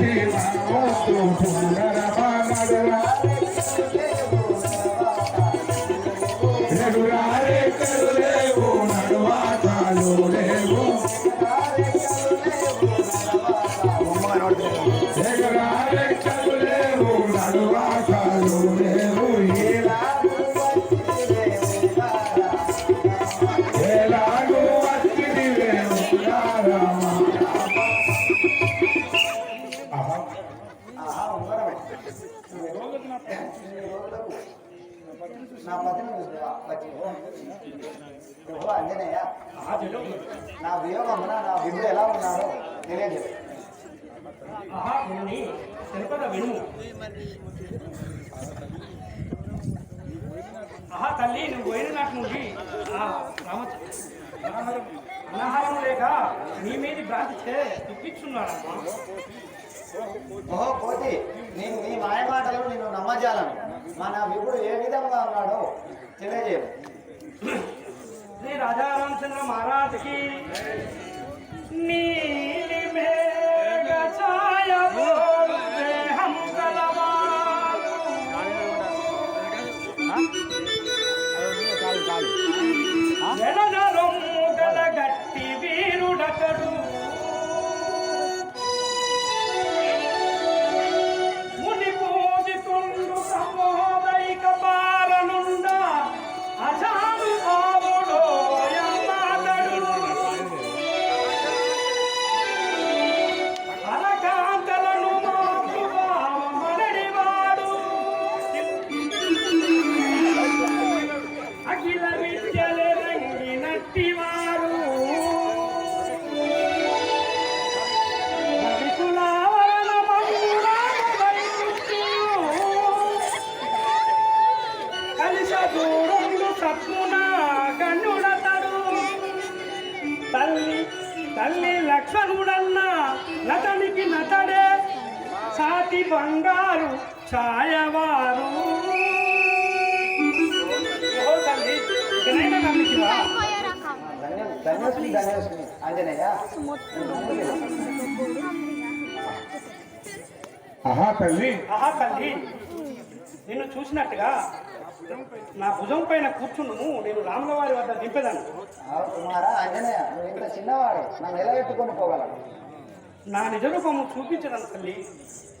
చేసి మనమోస్తూ నా పతిని అంజనేయ నా వియోగమున నా బిడ్డ ఎలా ఉన్నాడో తెలియదు ఆహా విను ఆహా తల్లి నువ్వు పోయిన నాకు నుండి అనాహారం లేక నీ మీద భ్రాంతి చే తిప్పించున్నాడమ్మా ఓహో నేను నీ మాయ మాటలు నేను నమ్మజాలను మన విపుడు ఏ విధంగా ఉన్నాడో తెలియజేయదు శ్రీ రాజారామచంద్ర మహారాజుకి నీలి నతనికి నతడే. సాటి బంగారు ఛాయవారు. ఆహా తల్లి. ఆహా తల్లి నిన్ను చూసినట్టుగా నా భుజం పైన కూర్చును నేను రాముల వారి వద్ద దింపేదాను. ఆ కుమార అంజనేయ నువ్వు ఇంత చిన్నవాడు నన్ను ఎలా ఎత్తుకొని పోగలవు? నా నిజ రూపము చూపించడం తల్లి.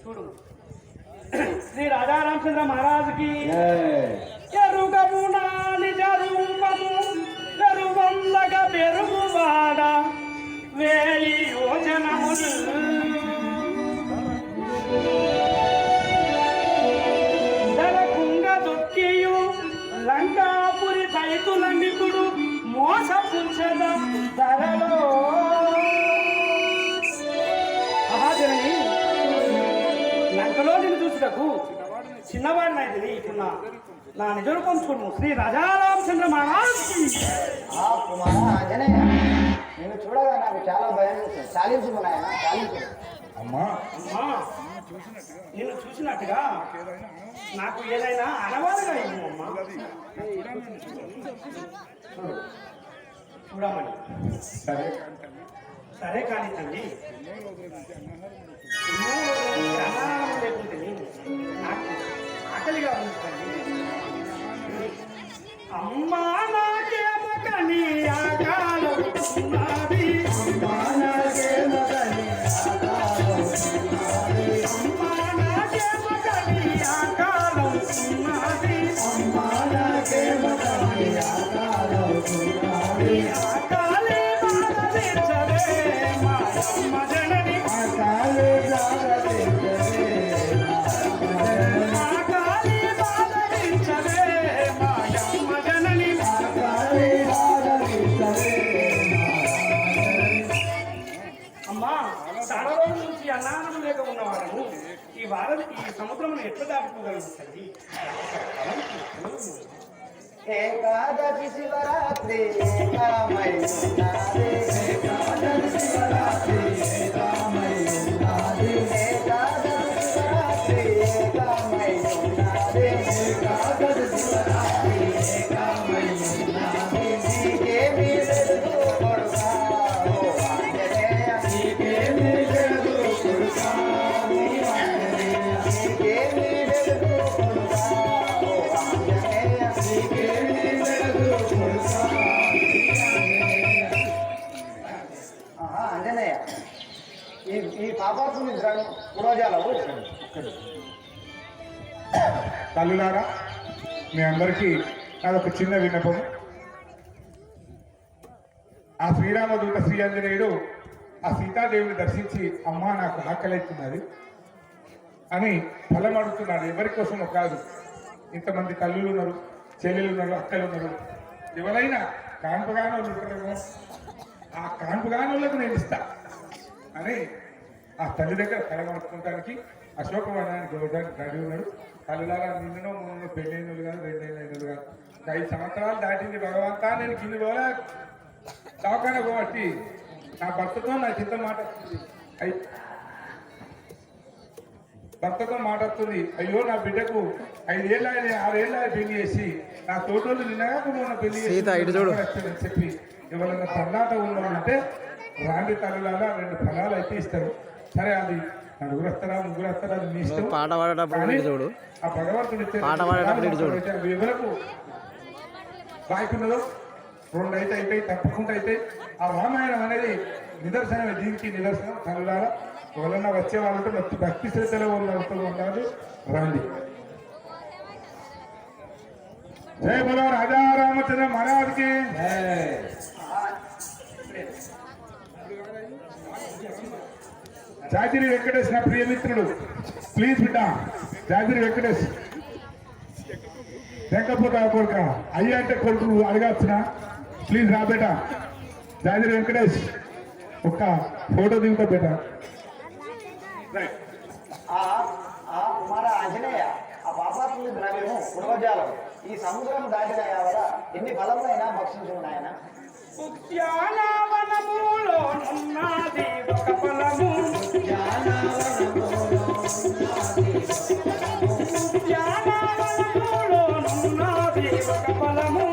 చూడు. శ్రీ రాజారామచంద్ర మహారాజుకి ఎరుగము నా నిజ రూపము ఎరువందగ పెరుగువాడ వేయి యోజనములు నా నిజ రూపం చూడు శ్రీ రాజారామచంద్ర మహారాజుకి ఆ కుమార అంజనేయ నిన్ను చూడగా నాకు చాలా భయం చాలించు నాయన చాలించు అమ్మా అమ్మా నిన్ను చూసినట్టుగా నాకు ఏదైనా అనవాలుగా ఇవ్వు అమ్మా చూడమని సరే సరే కానీ తల్లి నాకు ఆకలిగా ఉంది తల్లి అమ్మా రోజుల లేక ఉన్నవాడను ఈ వారధి ఈ సముద్రమును ఎట్లా దాటుకోగలను తల్లి ఏకాదశి శివరాత్రి ఏకామై ఏకాదశి శివరాత్రి ఏకామై ఈ పాపాత్ముని పూర్వజాలవు తల్లులారా మీ అందరికీ నాదొక చిన్న విన్నపం. ఆ శ్రీరామదూత శ్రీ ఆంజనేయుడు ఆ సీతాదేవిని దర్శించి అమ్మా నాకు ఆకలైతున్నది అని ఫలం అడుగుతున్నాడు. ఎవరి కోసమో కాదు. ఇంతమంది తల్లులు ఉన్నారు చెల్లెలు ఉన్నారు అక్కలు ఉన్నారు ఎవరైనా కాన్పగానే ఉంటారేమో ఆ కాన్పగానోళ్ళకు నేను ఇస్తా. అని ఆ తల్లి దగ్గర కలగొట్టుకోవడానికి అశోకవనానికి ఇవ్వడానికి రెడీ ఉన్నాడు. తల్లిలారా నిన్ననో మొన్న పెళ్ళైనలు కాదు రెండైనలు కాదు. ఐదు సంవత్సరాలు దాటింది భగవంతా నేను కింది పోలే. దవాఖాన పోబట్టి నా భర్తతో నాకు ఇంత మాట భర్తతో మాట్లాడుతుంది అయ్యో నా బిడ్డకు ఐదేళ్ళ ఆరేళ్ళ పెళ్ళి చేసి నా తోటోళ్ళు నిన్నగాక మొన్న పెళ్ళి చెప్పి ఎవరైనా పన్నాట ఉన్నవాళ్ళంటే రాండి తల్లులాగా రెండు ఫలాలు అయితే ఇస్తారు. సరే అది నలుగురు వస్తారా ముగ్గురు వస్తారా మీ ఇష్టం. పాట పాడేటప్పుడు చూడు. ఆ భగవంతుడు పాట పాడేటప్పుడు చూడు. అవి ఎవరకు రెండు అయితే అయితే తప్పకుండా అయితే ఆ రామాయణం అనేది నిదర్శనమే దీనికి నిదర్శనం. తల్లులారా ఎవరన్నా వచ్చే వాళ్ళతో భక్తి శ్రద్ధలో వాళ్ళతో ఉన్నారు రండి. జయ బలో రాజా రామచంద్ర మహారాజ్కి. జాగిరి వెంకటేష్ నా ప్రియమిత్రుడు ప్లీజ్ బిడ్డ జాగిరి వెంకటేష్. లేకపోతే ఆ కొడుక. అయ్య అంటే కొడుకు అడగాల్సిన. ప్లీజ్ రా బేట. జాగిరి వెంకటేష్ ఒక్క ఫోటో దిగుతా బేట. రైట్ ఆ ఆ కుమార ఆంజనేయ ఆ పాపాత్ముని ద్రవ్యము పూర్వజాలం ఈ సముద్రం దాటిన వల్ల ఎన్ని ఫలములైనా భక్షించున్నాయన ఉద్యానవనములో ఉన్నది ఒక ఫలము. ఉద్యానవనములో ఉన్నది ఒక ఫలము.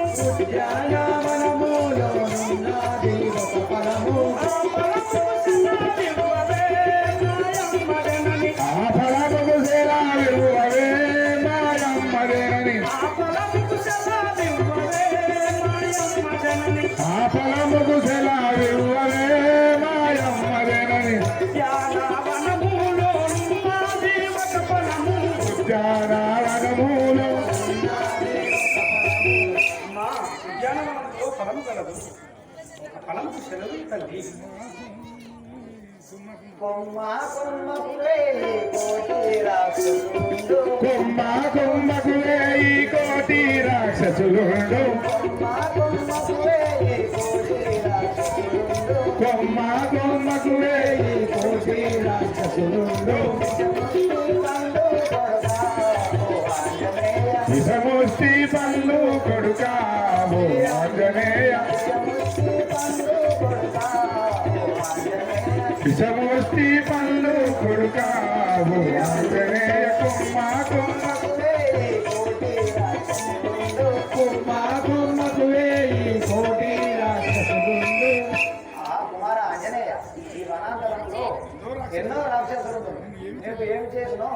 ఆ ఫలము చిన్నదివ్వవే ఉద్యానవనములో మా ఉద్యానవనంలో ఫలము కలదు. ఆ ఫలముకు సెలవు తల్లి కొమ్మ కొమ్మ పులేలి కోటి రాక్షసుండు కొమ్మ కొమ్మకు ఈ కోటి రాక్షసులుండు కొమ్మ కొమ్మకు ఈ కోటి రాక్షసులుండు ఎన్నో రాక్షసులు నీకు ఏం చేసినో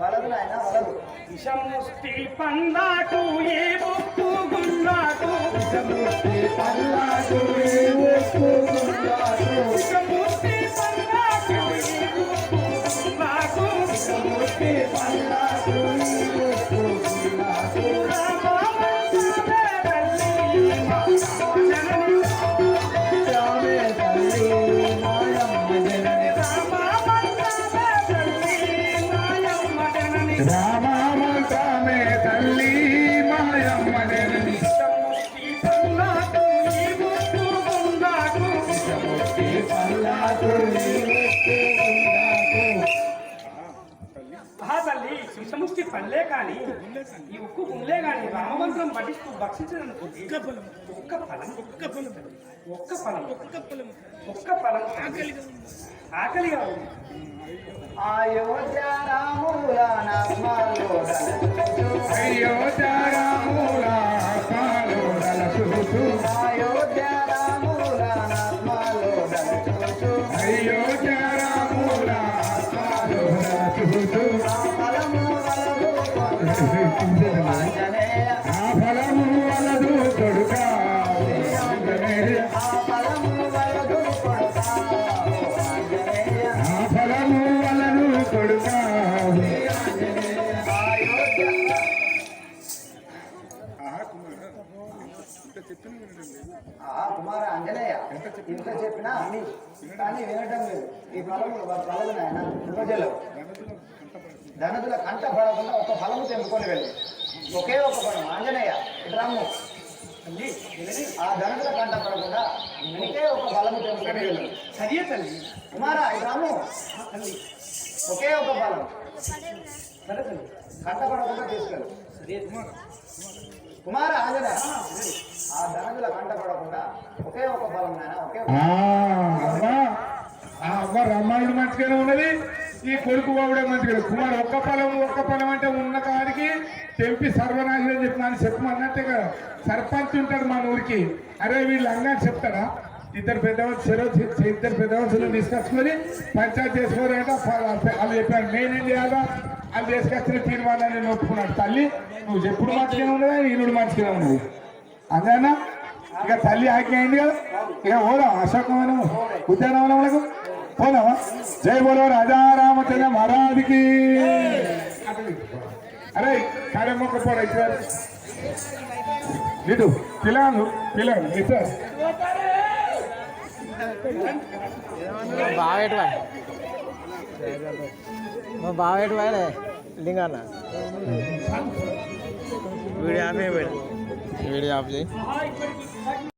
వలదు నాయన వలదు విషముష్టి పందాటు ఏ ముక్కు గున్నాటు ఏ పల్లాకు ఒప్పుకున్నాడు విషముష్టి తల్లి శివసముష్టి పనులే కానీ ఈ ఉక్కు గుండ్లే కాని రామమంత్రం పఠిస్తూ భక్షించినందుకు ఒక్క ఫలం. ఒక్క ఫలం. ఒక్క ఫలం. ఒక్క ఫలం. ఒక్క ఫలం. ఒక్క ఫలం. ఆకలి ఆకలిగా ఉంది. అయోధ్య రాముల చారామూల పాలు ఆ ఫలము కుమార ఆంజనేయ ఇంత చెప్పినా కానీ వినటం లేదు. ఈ ఫలములు ఫలము నాయన ప్రజలు ధనదుల కంట పడకుండా. ఒక ఫలము తెంపుకొని వెళ్ళు. ఒకే ఒక ఫలం ఆంజనేయ వినని. ఆ ధనదుల కంట పడకుండా ఒకే ఒక ఫలము తెంపుకొని వెళ్ళు. సరియే తల్లి. కుమార తల్లి. ఒకే ఒక ఫలం. సరే తల్లి. కంట పడకుండా తీసుకెళ్ళు. సరే కుమార. ఆంజనేయ ఆ ధనదుల కంట పడకుండా ఒకే ఒక ఫలం నాయన ఒకే అమ్మ. రమ్మాయుడు మంచిగానే ఉన్నది. ఈ కొడుకు బాబుడే మంచిగా కుమార్ ఒక్క పొలం ఒక్క పొలం అంటే ఉన్న కాడికి తెంపి సర్వనాశనం చెప్పిన చెప్పమన్నట్టే కదా. సర్పంచ్ ఉంటాడు మన ఊరికి. అరే వీళ్ళు అంగా చెప్తారా? ఇద్దరు పెద్దవాళ్ళు చెరవ ఇద్దరు పెద్దవాళ్ళు తీసుకొచ్చుకొని పంచాయతీ చేసుకోరంటే వాళ్ళు చెప్పారు నేనేం చేయాలా? వాళ్ళు తీసుకొచ్చిన తీర్మానాన్ని నేను ఒప్పుకున్నాడు. తల్లి నువ్వు చెప్పుడు మంచిగానే ఉన్నదా ఈనుడు మంచిగానే ఉన్నది అంతేనా ఇక తల్లి ఆజ్ఞ అయింది కదా? ఇక పోదాం అశోకవనం ఉద్యానవనములకు? పోదామా? జై బోలో రాజారామచంద్ర మహారాజుకి. అరే కార్యమొక్క పోడ ఇటు పిల్లలు పిల్లలు ఇటు బాగా ఎటు మా ఎటు వాయలే లింగన్న వీడియో ఆపే వీడియో ఆఫ్ చేయి.